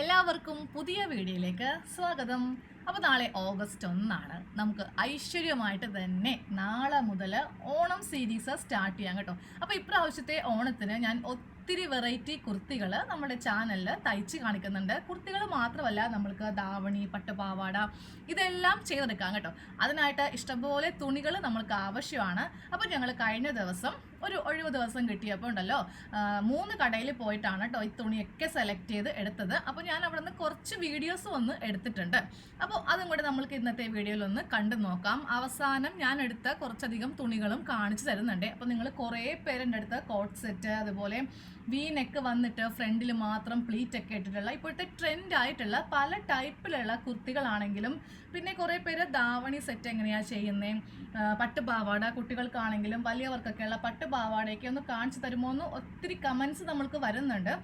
എല്ലാവർക്കും പുതിയ വീഡിയോയിലേക്ക് സ്വാഗതം. അപ്പോൾ നാളെ ഓഗസ്റ്റ് ഒന്നാണ്. നമുക്ക് ഐശ്വര്യമായിട്ട് തന്നെ നാളെ മുതൽ ഓണം സീരീസ് സ്റ്റാർട്ട് ചെയ്യാം കേട്ടോ. അപ്പോൾ ഇപ്രാവശ്യത്തെ ഓണത്തിന് ഞാൻ ഒത്തിരി വെറൈറ്റി കുർത്തികൾ നമ്മുടെ ചാനലിൽ തയ്ച്ച് കാണിക്കുന്നുണ്ട്. കുർത്തികൾ മാത്രമല്ല നമ്മൾക്ക് ദാവണി പട്ടുപാവാട ഇതെല്ലാം ചെയ്തെടുക്കാം കേട്ടോ. അതിനായിട്ട് ഇഷ്ടംപോലെ തുണികൾ നമ്മൾക്ക് ആവശ്യമാണ്. അപ്പോൾ ഞങ്ങൾ കഴിഞ്ഞ ദിവസം ഒരു ഒഴിവ് ദിവസം കിട്ടിയപ്പോൾ ഉണ്ടല്ലോ മൂന്ന് കടയിൽ പോയിട്ടാണ് കേട്ടോ ഈ തുണിയൊക്കെ സെലക്ട് ചെയ്ത് എടുത്തത്. അപ്പോൾ ഞാൻ അവിടെ നിന്ന് കുറച്ച് വീഡിയോസ് ഒന്ന് എടുത്തിട്ടുണ്ട്. അപ്പോൾ അതും കൂടെ നമ്മൾക്ക് ഇന്നത്തെ വീഡിയോയിൽ ഒന്ന് കണ്ടു നോക്കാം. അവസാനം ഞാൻ എടുത്ത കുറച്ചധികം തുണികളും കാണിച്ചു തരുന്നുണ്ട്. അപ്പോൾ നിങ്ങൾ കുറേ പേരെന്റെ അടുത്ത് കോട്ട് സെറ്റ് അതുപോലെ വി നെക്ക് വന്നിട്ട് ഫ്രണ്ടിൽ മാത്രം പ്ലീറ്റ് ഒക്കെ ഇട്ടിട്ടുള്ള ഇപ്പോഴത്തെ ട്രെൻഡ് ആയിട്ടുള്ള പല ടൈപ്പിലുള്ള കുർത്തികളാണെങ്കിലും പിന്നെ കുറേ പേര് ദാവണി സെറ്റ് എങ്ങനെയാണ് ചെയ്യുന്നത് പട്ടുപാവാട കുട്ടികൾക്കാണെങ്കിലും വലിയവർക്കൊക്കെയുള്ള പട്ടുപാവാടയൊക്കെ ഒന്ന് കാണിച്ചു തരുമോ എന്ന് ഒത്തിരി കമൻസ് നമ്മൾക്ക് വരുന്നുണ്ട്.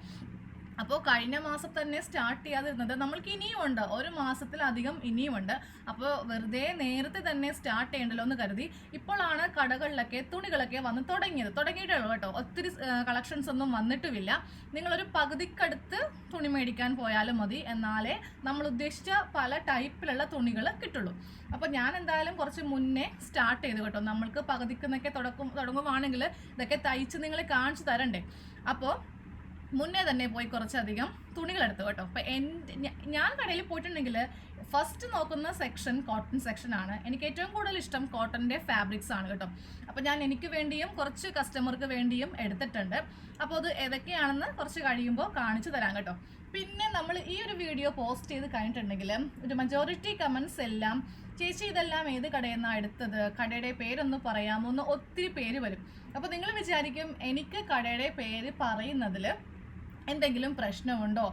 അപ്പോൾ കഴിഞ്ഞ മാസം തന്നെ സ്റ്റാർട്ട് ചെയ്യാതിരുന്നത് നമ്മൾക്ക് ഇനിയും ഉണ്ട്. ഒരു മാസത്തിലധികം ഇനിയുമുണ്ട് അപ്പോൾ വെറുതെ നേരത്തെ തന്നെ സ്റ്റാർട്ട് ചെയ്യണ്ടല്ലോ എന്ന് കരുതി ഇപ്പോഴാണ് കടകളിലൊക്കെ തുണികളൊക്കെ വന്ന് തുടങ്ങിയത്. തുടങ്ങിയിട്ടുള്ളൂ കേട്ടോ. ഒത്തിരി കളക്ഷൻസ് ഒന്നും വന്നിട്ടുമില്ല. നിങ്ങളൊരു പകുതിക്കടുത്ത് തുണി മേടിക്കാൻ പോയാലും മതി. എന്നാലേ നമ്മൾ ഉദ്ദേശിച്ച പല ടൈപ്പിലുള്ള തുണികൾ കിട്ടുള്ളൂ. അപ്പോൾ ഞാൻ എന്തായാലും കുറച്ച് മുന്നേ സ്റ്റാർട്ട് ചെയ്തു കേട്ടോ. നമ്മൾക്ക് പകുതിക്കുന്നൊക്കെ തുടക്കും തുടങ്ങുവാണെങ്കിൽ ഇതൊക്കെ തയ്ച്ച് നിങ്ങൾ കാണിച്ചു തരണ്ടേ. അപ്പോൾ മുന്നേ തന്നെ പോയി കുറച്ചധികം തുണികൾ എടുത്തു കേട്ടോ അപ്പോൾ ഞാൻ കടയിൽ പോയിട്ടുണ്ടെങ്കിൽ ഫസ്റ്റ് നോക്കുന്ന സെക്ഷൻ കോട്ടൺ സെക്ഷൻ ആണ്. എനിക്ക് ഏറ്റവും കൂടുതൽ ഇഷ്ടം കോട്ടന്റെ ഫാബ്രിക്സ് ആണ് കേട്ടോ. അപ്പോൾ ഞാൻ എനിക്ക് വേണ്ടിയും കുറച്ച് കസ്റ്റമർക്ക് വേണ്ടിയും എടുത്തിട്ടുണ്ട്. അപ്പോൾ അത് ഏതൊക്കെയാണെന്ന് കുറച്ച് കഴിയുമ്പോൾ കാണിച്ചു തരാം കേട്ടോ. പിന്നെ നമ്മൾ ഈ ഒരു വീഡിയോ പോസ്റ്റ് ചെയ്ത് കഴിഞ്ഞിട്ടുണ്ടെങ്കിൽ ഒരു മജോറിറ്റി കമൻസ് എല്ലാം ചേച്ചി ഇതെല്ലാം ഏത് കടയിൽ നിന്നാണ് എടുത്തത്? കടയുടെ പേരൊന്ന് പറയാമോ? എന്ന് ഒത്തിരി പേര് വരും. അപ്പോൾ നിങ്ങൾ വിചാരിക്കും എനിക്ക് കടയുടെ പേര് പറയുന്നതിൽ എന്തെങ്കിലും പ്രശ്നമുണ്ടോ?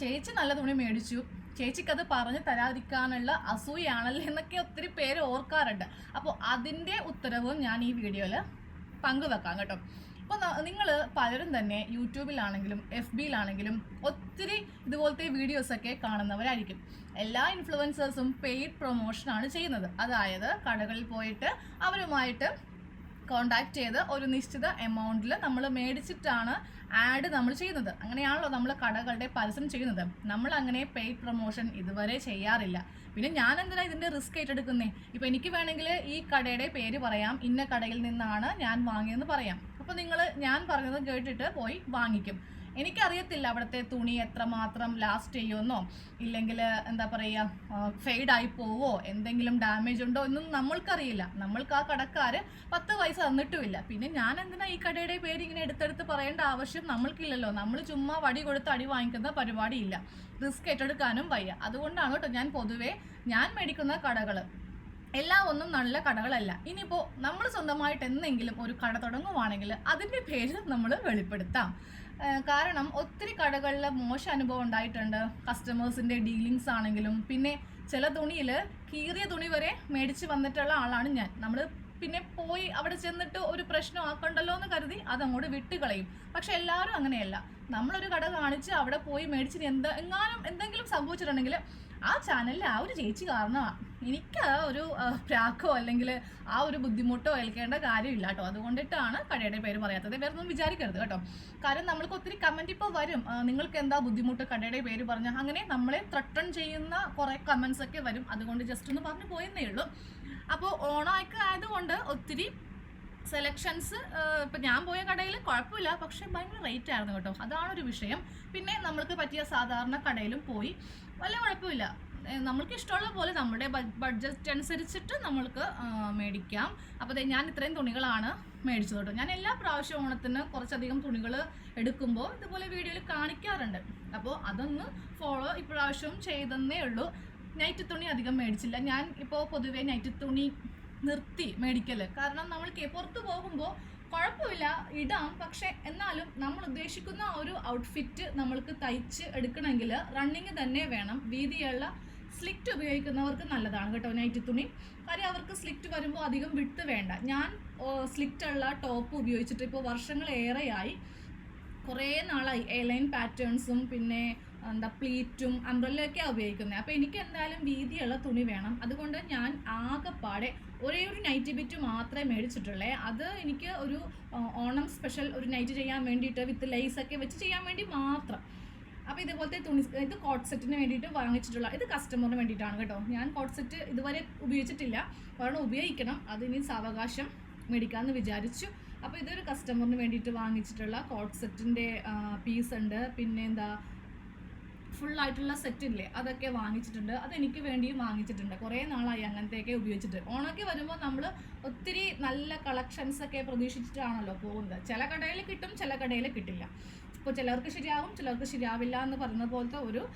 ചേച്ചി നല്ല തുണി മേടിച്ചു. ചേച്ചിക്ക് അത് പറഞ്ഞു തരാതിരിക്കാനുള്ള അസൂയാണല്ലോ എന്നൊക്കെ ഒത്തിരി പേര് ഓർക്കാറുണ്ട്. അപ്പോൾ അതിന്റെ ഉത്തരവും ഞാൻ ഈ വീഡിയോയിൽ പങ്കുവെക്കാം കേട്ടോ. അപ്പോൾ നിങ്ങൾ പലരും തന്നെ യൂട്യൂബിലാണെങ്കിലും എഫ് ബിയിലാണെങ്കിലും ഒത്തിരി ഇതുപോലത്തെ വീഡിയോസൊക്കെ കാണുന്നവരായിരിക്കും. എല്ലാ ഇൻഫ്ലുവൻസേഴ്സും പെയ്ഡ് പ്രൊമോഷനാണ് ചെയ്യുന്നത്. അതായത് കടകളിൽ പോയിട്ട് അവരുമായിട്ട് കോണ്ടാക്ട് ചെയ്ത് ഒരു നിശ്ചിത എമൗണ്ടിൽ നമ്മൾ മേടിച്ചിട്ടാണ് ആഡ് നമ്മൾ ചെയ്യുന്നത്. അങ്ങനെയാണല്ലോ നമ്മൾ കടകളുടെ പരസ്യം ചെയ്യുന്നത്. നമ്മൾ അങ്ങനെ പെയ്ഡ് പ്രൊമോഷൻ ഇതുവരെ ചെയ്യാറില്ല. പിന്നെ ഞാൻ എന്തിനാ ഇതിന്റെ റിസ്ക് ഏറ്റെടുക്കുന്നേ? ഇപ്പൊ എനിക്ക് വേണമെങ്കിൽ ഈ കടയുടെ പേര് പറയാം ഇന്ന കടയിൽ നിന്നാണ് ഞാൻ വാങ്ങിയതെന്ന് പറയാം. അപ്പോൾ നിങ്ങൾ ഞാൻ പറഞ്ഞത് കേട്ടിട്ട് പോയി വാങ്ങിക്കും. എനിക്കറിയത്തില്ല അവിടുത്തെ തുണി എത്ര മാത്രം ലാസ്റ്റ് ചെയ്യുമെന്നോ ഇല്ലെങ്കിൽ എന്താ പറയുക ഫെയ്ഡായി പോവോ എന്തെങ്കിലും ഡാമേജ് ഉണ്ടോ എന്നും നമ്മൾക്കറിയില്ല. നമ്മൾക്ക് ആ കടക്കാർ പത്ത് പൈസ തന്നിട്ടുമില്ല. പിന്നെ ഞാൻ എന്തിനാ ഈ കടയുടെ പേര് ഇങ്ങനെ എടുത്തെടുത്ത് പറയേണ്ട ആവശ്യം നമ്മൾക്കില്ലല്ലോ. നമ്മൾ ചുമ്മാ വടി കൊടുത്ത് അടി വാങ്ങിക്കുന്ന പരിപാടിയില്ല. റിസ്ക് ഏറ്റെടുക്കാനും വയ്യ. അതുകൊണ്ടാണ് കേട്ടോ ഞാൻ പൊതുവേ ഞാൻ മേടിക്കുന്ന കടകൾ എല്ലാം ഒന്നും നല്ല കടകളല്ല. ഇനിയിപ്പോൾ നമ്മൾ സ്വന്തമായിട്ട് എന്തെങ്കിലും ഒരു കട തുടങ്ങുവാണെങ്കിൽ അതിന്റെ പേര് നമ്മൾ വെളിപ്പെടുത്താം. കാരണം ഒത്തിരി കടകളിൽ മോശം അനുഭവം ഉണ്ടായിട്ടുണ്ട്. കസ്റ്റമേഴ്സിന്റെ ഡീലിങ്സ് ആണെങ്കിലും പിന്നെ ചില തുണിയിൽ കീറിയ തുണി വരെ മേടിച്ച് വന്നിട്ടുള്ള ആളാണ് ഞാൻ. നമ്മൾ പിന്നെ പോയി അവിടെ ചെന്നിട്ട് ഒരു പ്രശ്നം ആക്കണ്ടല്ലോ എന്ന് കരുതി അതങ്ങോട്ട് വിട്ടുകളയും. പക്ഷെ എല്ലാവരും അങ്ങനെയല്ല. നമ്മളൊരു കട കാണിച്ച് അവിടെ പോയി മേടിച്ചിട്ട് എന്താ എങ്ങാനും എന്തെങ്കിലും സംഭവിച്ചിട്ടുണ്ടെങ്കിൽ ആ ചാനലിൽ ആ ഒരു ചേച്ചി കാരണമാണ് എനിക്ക് ആ ഒരു പ്രാക്കോ അല്ലെങ്കിൽ ആ ഒരു ബുദ്ധിമുട്ടോ ഏൽക്കേണ്ട കാര്യമില്ല കേട്ടോ. അതുകൊണ്ടിട്ടാണ് കടയുടെ പേര് പറയാത്തത്. വേറെ ഒന്നും വിചാരിക്കരുത് കേട്ടോ. കാരണം നമ്മൾക്ക് ഒത്തിരി കമന്റ് ഇപ്പോൾ വരും. നിങ്ങൾക്ക് എന്താ ബുദ്ധിമുട്ട്? കടയുടെ പേര് പറഞ്ഞ അങ്ങനെ നമ്മളെ ത്രട്ടൺ ചെയ്യുന്ന കുറേ കമൻസ് ഒക്കെ വരും. അതുകൊണ്ട് ജസ്റ്റ് ഒന്ന് പറഞ്ഞു പോയെന്നേ ഉള്ളൂ. അപ്പോൾ ഓണമൊക്കെ ആയതുകൊണ്ട് ഒത്തിരി സെലക്ഷൻസ് ഇപ്പം ഞാൻ പോയ കടയിൽ കുഴപ്പമില്ല. പക്ഷേ ഭയങ്കര റേറ്റ് ആയിരുന്നു കേട്ടോ. അതാണൊരു വിഷയം. പിന്നെ നമ്മൾക്ക് പറ്റിയ സാധാരണ കടയിലും പോയി. വല്ല കുഴപ്പമില്ല. നമ്മൾക്ക് ഇഷ്ടമുള്ള പോലെ നമ്മുടെ ബഡ്ജറ്റ് അനുസരിച്ചിട്ട് നമ്മൾക്ക് മേടിക്കാം. അപ്പോൾ ഞാൻ ഇത്രയും തുണികളാണ് മേടിച്ചത് കേട്ടോ. ഞാൻ എല്ലാ പ്രാവശ്യം ഓണത്തിന് കുറച്ചധികം തുണികൾ എടുക്കുമ്പോൾ ഇതുപോലെ വീഡിയോയിൽ കാണിക്കാറുണ്ട്. അപ്പോൾ അതൊന്ന് ഫോളോ ഇപ്രാവശ്യവും ചെയ്തെന്നേ ഉള്ളൂ. നൈറ്റ് തുണി അധികം മേടിച്ചില്ല. ഞാൻ ഇപ്പോൾ പൊതുവേ നൈറ്റ് തുണി നിർത്തി മേടിക്കൽ കാരണം നമ്മൾക്ക് പുറത്ത് പോകുമ്പോൾ കുഴപ്പമില്ല ഇടാം. പക്ഷെ എന്നാലും നമ്മൾ ഉദ്ദേശിക്കുന്ന ഒരു ഔട്ട്ഫിറ്റ് നമ്മൾക്ക് തയ്ച്ച് എടുക്കണമെങ്കിൽ റണ്ണിങ് തന്നെ വേണം. വീതിയുള്ള സ്ലിറ്റ് ഉപയോഗിക്കുന്നവർക്ക് നല്ലതാണ് കേട്ടോ നൈറ്റി തുണി. കാര്യം അവർക്ക് സ്ലിറ്റ് വരുമ്പോൾ അധികം വിട്ട് വേണ്ട. ഞാൻ സ്ലിറ്റുള്ള ടോപ്പ് ഉപയോഗിച്ചിട്ട് ഇപ്പോൾ വർഷങ്ങളേറെയായി കുറേ നാളായി. എയർലൈൻ പാറ്റേൺസും പിന്നെ എന്താ പ്ലീറ്റും അംബ്രല്ലയൊക്കെയാണ് ഉപയോഗിക്കുന്നത്. അപ്പോൾ എനിക്ക് എന്തായാലും വീതിയുള്ള തുണി വേണം. അതുകൊണ്ട് ഞാൻ ആകെപ്പാടെ ഒരേ ഒരു നൈറ്റി ബിറ്റ് മാത്രമേ മേടിച്ചിട്ടുള്ളേ. അത് എനിക്ക് ഒരു ഓണം സ്പെഷ്യൽ ഒരു നൈറ്റ് ചെയ്യാൻ വേണ്ടിയിട്ട് വിത്ത് ലൈസ് ഒക്കെ വെച്ച് ചെയ്യാൻ വേണ്ടി മാത്രം. അപ്പോൾ ഇതുപോലത്തെ തുണി ഇത് കോട്ട് സെറ്റിന് വേണ്ടിയിട്ട് വാങ്ങിച്ചിട്ടുള്ള ഇത് കസ്റ്റമറിന് വേണ്ടിയിട്ടാണ് കേട്ടോ. ഞാൻ കോട്ട് സെറ്റ് ഇതുവരെ ഉപയോഗിച്ചിട്ടില്ല. കാരണം ഉപയോഗിക്കണം. അതിനി സാവകാശം മേടിക്കാമെന്ന് വിചാരിച്ചു. അപ്പോൾ ഇതൊരു കസ്റ്റമറിന് വേണ്ടിയിട്ട് വാങ്ങിച്ചിട്ടുള്ള കോട്ട് സെറ്റിന്റെ പീസ് ഉണ്ട്. പിന്നെ എന്താ ഫുൾ ആയിട്ടുള്ള സെറ്റ് ഇല്ലേ? അതൊക്കെ വാങ്ങിച്ചിട്ടുണ്ട്. അത് എനിക്ക് വേണ്ടിയും വാങ്ങിച്ചിട്ടുണ്ട്. കുറേ നാളായി അങ്ങനത്തെയൊക്കെ ഉപയോഗിച്ചിട്ട്. ഓണൊക്കെ വരുമ്പോൾ നമ്മൾ ഒത്തിരി നല്ല കളക്ഷൻസ് ഒക്കെ പ്രതീക്ഷിച്ചിട്ടാണല്ലോ പോകുന്നത്. ചില കടയിൽ കിട്ടും ചില കടയിൽ കിട്ടില്ല. ഇപ്പോൾ ചിലർക്ക് ശരിയാവും ചിലർക്ക് ശരിയാവില്ല എന്ന് പറയുന്ന പോലത്തെ ഒരു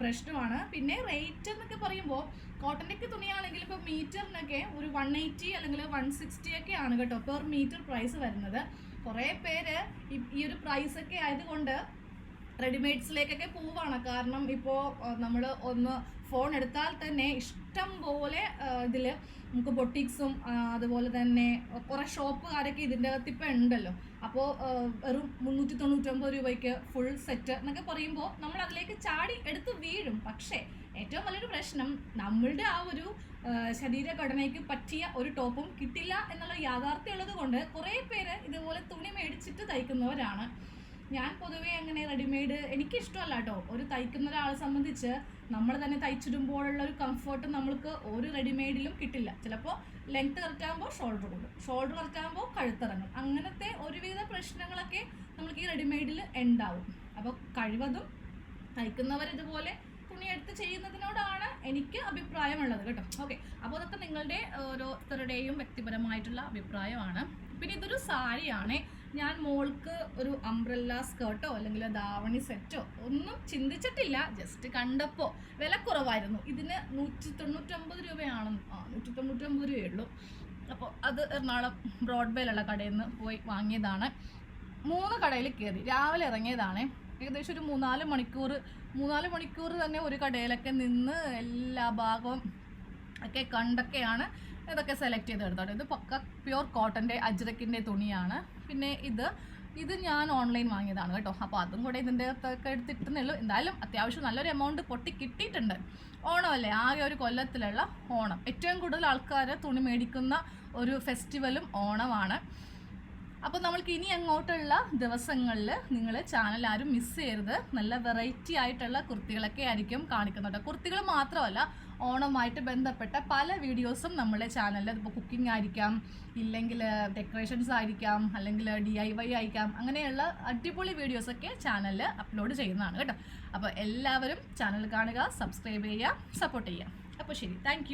പ്രശ്നമാണ്. പിന്നെ റേറ്റ് എന്നൊക്കെ പറയുമ്പോൾ കോട്ടന്റെയൊക്കെ തുണിയാണെങ്കിൽ ഇപ്പോൾ മീറ്ററിനൊക്കെ ഒരു വൺ എയ്റ്റി അല്ലെങ്കിൽ വൺ സിക്സ്റ്റി ഒക്കെ ആണ് കേട്ടോ പെർ മീറ്റർ പ്രൈസ് വരുന്നത്. കുറേ പേര് ഈ- ഒരു പ്രൈസ് ഒക്കെ ആയതുകൊണ്ട് റെഡിമെയ്ഡ്സിലേക്കൊക്കെ പോവാണ്. കാരണം ഇപ്പോൾ നമ്മൾ ഒന്ന് ഫോൺ എടുത്താൽ തന്നെ ഇഷ്ടം പോലെ ഇതിൽ നമുക്ക് ബൊട്ടിക്സും അതുപോലെ തന്നെ കുറേ ഷോപ്പുകാരൊക്കെ ഇതിന്റെ അകത്ത് ഇപ്പം ഉണ്ടല്ലോ. അപ്പോൾ വെറും മുന്നൂറ്റി തൊണ്ണൂറ്റൊമ്പത് രൂപയ്ക്ക് ഫുൾ സെറ്റ് എന്നൊക്കെ പറയുമ്പോൾ നമ്മൾ അതിലേക്ക് ചാടി എടുത്ത് വീഴും. പക്ഷേ ഏറ്റവും വലിയൊരു പ്രശ്നം നമ്മളുടെ ആ ഒരു ശരീരഘടനയ്ക്ക് പറ്റിയ ഒരു ടോപ്പും കിട്ടില്ല എന്നുള്ള യാഥാർത്ഥ്യം ഉള്ളത് കൊണ്ട് കുറേ പേര് ഇതുപോലെ തുണി മേടിച്ചിട്ട് തയ്ക്കുന്നവരാണ്. ഞാൻ പൊതുവേ അങ്ങനെ റെഡിമെയ്ഡ് എനിക്ക് ഇഷ്ടമല്ല കേട്ടോ ഒരു തയ്ക്കുന്ന ഒരാളെ സംബന്ധിച്ച് നമ്മൾ തന്നെ തയ്ച്ചിടുമ്പോഴുള്ള ഒരു കംഫർട്ട് നമ്മൾക്ക് ഒരു റെഡിമെയ്ഡിലും കിട്ടില്ല. ചിലപ്പോൾ ലെങ്ത് കറക്റ്റാകുമ്പോൾ ഷോൾഡർ കൂടും. ഷോൾഡർ കറക്റ്റാകുമ്പോൾ കഴുത്തിറങ്ങും. അങ്ങനത്തെ ഒരുവിധ പ്രശ്നങ്ങളൊക്കെ നമുക്ക് ഈ റെഡിമെയ്ഡിൽ ഉണ്ടാവും. അപ്പോൾ കഴിവതും തയ്ക്കുന്നവർ ഇതുപോലെ തുണിയെടുത്ത് ചെയ്യുന്നതിനോടാണ് എനിക്ക് അഭിപ്രായമുള്ളത് കേട്ടോ. ഓക്കെ അപ്പോൾ അതൊക്കെ നിങ്ങളുടെ ഓരോരുത്തരുടെയും വ്യക്തിപരമായിട്ടുള്ള അഭിപ്രായമാണ്. പിന്നെ ഇതൊരു സാരിയാണ്. ഞാൻ മോൾക്ക് ഒരു അംബ്രല്ല സ്കേർട്ടോ അല്ലെങ്കിൽ ദാവണി സെറ്റോ ഒന്നും ചിന്തിച്ചിട്ടില്ല. ജസ്റ്റ് കണ്ടപ്പോൾ വില കുറവായിരുന്നു. ഇതിന് നൂറ്റി തൊണ്ണൂറ്റൊമ്പത് രൂപയാണെന്ന്. ആ നൂറ്റി തൊണ്ണൂറ്റൊമ്പത് രൂപയേ ഉള്ളൂ അപ്പോൾ അത് എറണാകുളം ബ്രോഡ്വേയിലുള്ള കടയിൽ നിന്ന് പോയി വാങ്ങിയതാണ്. മൂന്ന് കടയിൽ കയറി. രാവിലെ ഇറങ്ങിയതാണ്. ഏകദേശം ഒരു മൂന്നാൽ മണിക്കൂർ മൂന്നാൽ മണിക്കൂർ തന്നെ ഒരു കടയിലൊക്കെ നിന്ന് എല്ലാ ഭാഗവും ഒക്കെ കണ്ടൊക്കെയാണ് ഇതൊക്കെ സെലക്ട് ചെയ്ത് എടുത്തോട്ടെ ഇത് പക്ക പ്യുർ കോട്ടന്റെ അജ്രക്കിന്റെ തുണിയാണ്. പിന്നെ ഇത് ഇത് ഞാൻ ഓൺലൈൻ വാങ്ങിയതാണ് കേട്ടോ. അപ്പോൾ അതും കൂടെ ഇതിന്റെ അകത്തൊക്കെ എടുത്തിട്ടുന്നുള്ളൂ എന്തായാലും അത്യാവശ്യം നല്ലൊരു എമൗണ്ട് പൊട്ടി കിട്ടിയിട്ടുണ്ട്. ഓണമല്ലേ? ആകെ ഒരു കൊല്ലത്തിലുള്ള ഓണം. ഏറ്റവും കൂടുതൽ ആൾക്കാർ തുണി മേടിക്കുന്ന ഒരു ഫെസ്റ്റിവലും ഓണമാണ്. അപ്പോൾ നമ്മൾക്ക് ഇനി അങ്ങോട്ടുള്ള ദിവസങ്ങളിൽ നിങ്ങൾ ചാനൽ ആരും മിസ് ചെയ്യരുത്. നല്ല വെറൈറ്റി ആയിട്ടുള്ള കുർത്തികളൊക്കെ ആയിരിക്കും കാണിക്കുന്നുണ്ട് കുർത്തികൾ മാത്രമല്ല ഓണമായിട്ട് ബന്ധപ്പെട്ട പല വീഡിയോസും നമ്മുടെ ചാനലിൽ അതിപ്പോൾ കുക്കിംഗ് ആയിരിക്കാം ഇല്ലെങ്കിൽ ഡെക്കറേഷൻസ് ആയിരിക്കാം അല്ലെങ്കിൽ ഡി ഐ വൈ ആയിരിക്കാം. അങ്ങനെയുള്ള അടിപൊളി വീഡിയോസൊക്കെ ചാനലിൽ അപ്ലോഡ് ചെയ്യുന്നതാണ് കേട്ടോ. അപ്പോൾ എല്ലാവരും ചാനൽ കാണുക സബ്സ്ക്രൈബ് ചെയ്യുക സപ്പോർട്ട് ചെയ്യുക. അപ്പോൾ ശരി താങ്ക്